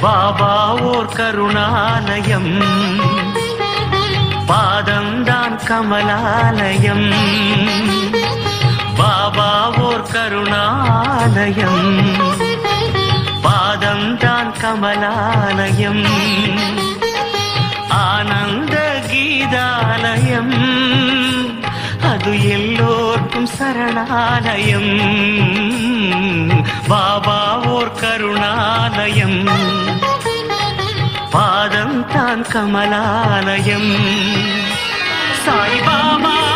பாபா ஓர் கருணாலயம். பாதம்தான் கமலாலயம். பாபா ஓர் கருணாலயம். பாதம்தான் கமலாலயம். ஆனந்த கீதாலயம். அது எல்லோர்க்கும் சரணாலயம். பாபா ஓர் கருணாலயம். பாதம் தான் கமலாலயம். சாய்பாபா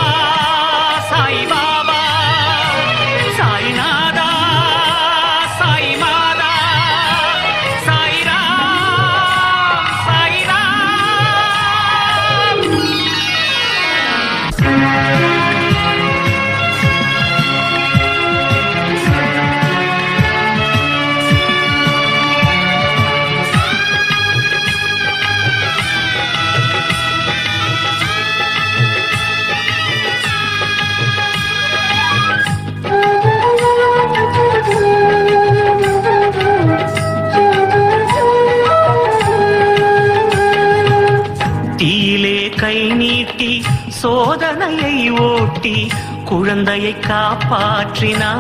கை நீட்டி சோதனையை ஓட்டி குழந்தையை காப்பாற்றினாய்.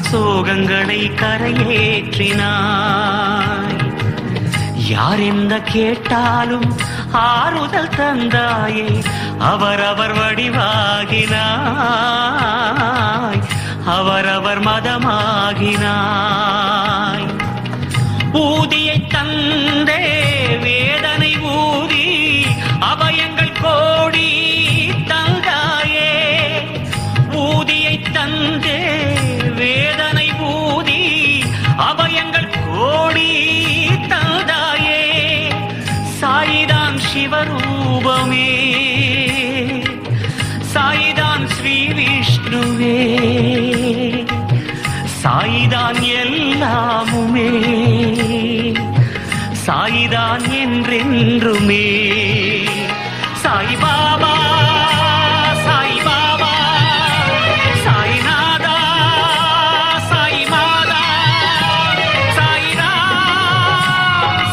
சோகங்களை கரையேற்றினாய். யார் எந்த கேட்டாலும் ஆறுதல் தந்தாயே அவரவர் வடிவாகினாய். அவரவர் மதமாகினாய். ஊதியை தந்தே அபயங்கள் கோடி தந்தாயே. ஊதியை தந்தே வேதனை ஊதி அபயங்கள் கோடி தந்தாயே. சாயிதான் சிவரூபமே. சாயிதான் ஸ்ரீ விஷ்ணுவே சாயிதான் எல்லாமுமே. சாயிதான் என்றென்றுமே.